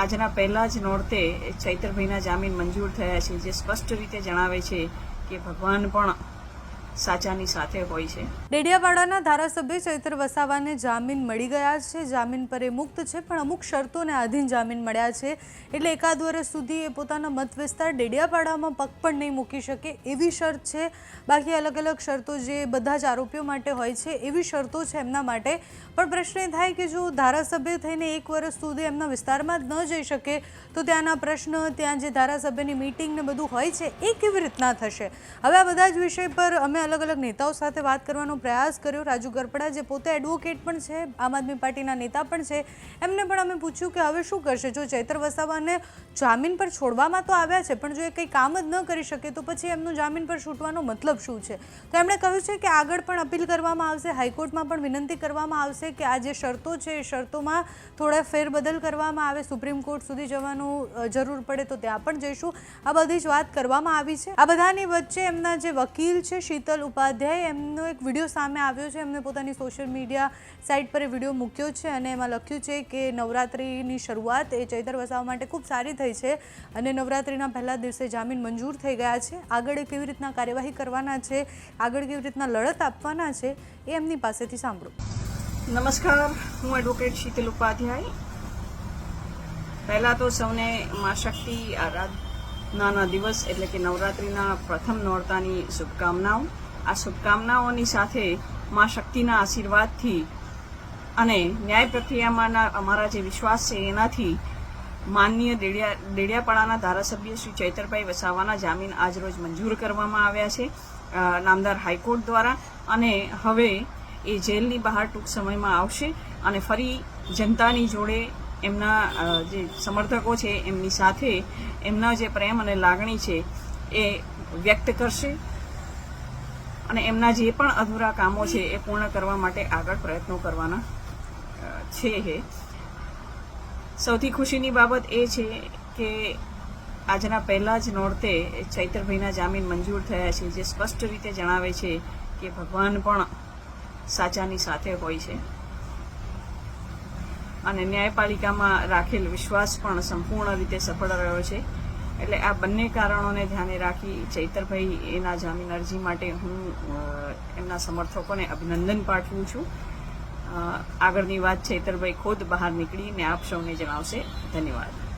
આજના પહેલા જ નોરતે ચૈતરભાઈના જામીન મંજૂર થયા છે, જે સ્પષ્ટ રીતે જણાવે છે કે ભગવાન પણ સાચાની સાથે હોય છે. ડેડિયાવાડાના ધારાસભ્ય ચૈત્ર વસાવાને જામીન મળી ગયા છે. જામીન પર એ મુક્ત છે, પણ અમુક શરતોને આધીન જામીન મળ્યા છે. એટલે એકાદ વર્ષ સુધી એ પોતાના મત વિસ્તાર ડેડિયાપાડામાં પગ પણ નહીં મૂકી શકે એવી શરત છે. બાકી અલગ અલગ શરતો જે બધા જ આરોપીઓ માટે હોય છે, એવી શરતો છે એમના માટે. પણ પ્રશ્ન એ થાય કે જો ધારાસભ્ય થઈને એક વર્ષ સુધી એમના વિસ્તારમાં જ ન જઈ શકે, તો ત્યાંના પ્રશ્ન, ત્યાં જે ધારાસભ્યની મીટિંગ ને બધું હોય છે, એ કેવી રીતના થશે? હવે આ બધા જ વિષય પર અમે અલગ અલગ નેતાઓ સાથે વાત કરવાનો પ્રયાસ કર્યો. રાજુ ગરપડા, જે પોતે એડવોકેટ પણ છે, આમ આદમી પાર્ટીના નેતા પણ છે, એમને પણ અમે પૂછ્યું કે હવે શું કરશે? જો ચૈતર વસાવાને જામીન પર છોડવામાં તો આવ્યા છે, પણ જો એ કંઈ કામ જ ન કરી શકે તો પછી એમનું જામીન પર છૂટવાનો મતલબ શું છે? તો એમણે કહ્યું છે કે આગળ પણ અપીલ કરવામાં આવશે, હાઈકોર્ટમાં પણ વિનંતી કરવામાં આવશે કે આ જે શરતો છે, એ શરતોમાં થોડા ફેરબદલ કરવામાં આવે. સુપ્રીમ કોર્ટ સુધી જવાનું જરૂર પડે તો ત્યાં પણ જઈશું. આ બધી જ વાત કરવામાં આવી છે. આ બધાની વચ્ચે એમના જે વકીલ છે, શીતલ ઉપાધ્યાય એમનો એક વીડિયો સામે આવ્યો છે. એમને પોતાની સોશિયલ મીડિયા સાઇટ પર એ વીડિયો મૂક્યો છે અને એમાં લખ્યું છે કે નવરાત્રિની શરૂઆત એ ચૈતર વસાવા માટે ખૂબ સારી થઈ છે અને નવરાત્રિના પહેલા દિવસે જામીન મંજૂર થઈ ગયા છે. આગળ એ કેવી રીતના કાર્યવાહી કરવાના છે, આગળ કેવી રીતના લડત આપવાના છે એ એમની પાસેથી સાંભળો. નમસ્કાર, હું એડવોકેટ શીતલ ઉપાધ્યાય. પહેલાં તો સૌને મા શક્તિ આરાધનાના દિવસ એટલે કે નવરાત્રિના પ્રથમ નોરતાની શુભકામનાઓ. આ શુભકામનાઓની સાથે મા શક્તિના આશીર્વાદથી અને ન્યાય પ્રક્રિયામાંના અમારા જે વિશ્વાસ છે એનાથી માનનીય દેડિયા, દેડિયાપાડાના ધારાસભ્ય શ્રી ચૈતરભાઈ વસાવાના જામીન આજરોજ મંજૂર કરવામાં આવ્યા છે નામદાર હાઈકોર્ટ દ્વારા. અને હવે એ જેલની બહાર ટૂંક સમયમાં આવશે અને ફરી જનતાની જોડે એમના જે સમર્થકો છે, એમની સાથે એમના જે પ્રેમ અને લાગણી છે, એ વ્યક્ત કરશે અને એમના જે પણ અધૂરા કામો છે, એ પૂર્ણ કરવા માટે આગળ પ્રયત્નો કરવાના છે હે સૌથી ખુશીની બાબત એ છે કે આજના પહેલા જ નોરતે ચૈતરભાઈના જામીન મંજૂર થયા છે, જે સ્પષ્ટ રીતે જણાવે છે કે ભગવાન પણ સાચાની સાથે હોય છે. અને ન્યાયપાલિકામાં રાખેલ વિશ્વાસ પણ સંપૂર્ણ રીતે સફળ રહ્યો છે. એટલે આ બંને કારણોને ધ્યાને રાખી ચૈતરભાઈ એના જામીન અરજી માટે હું એમના સમર્થકોને અભિનંદન પાઠવું છું. આગળની વાત ચૈતરભાઈ ખુદ બહાર નીકળીને આપ સૌને જણાવશે. ધન્યવાદ.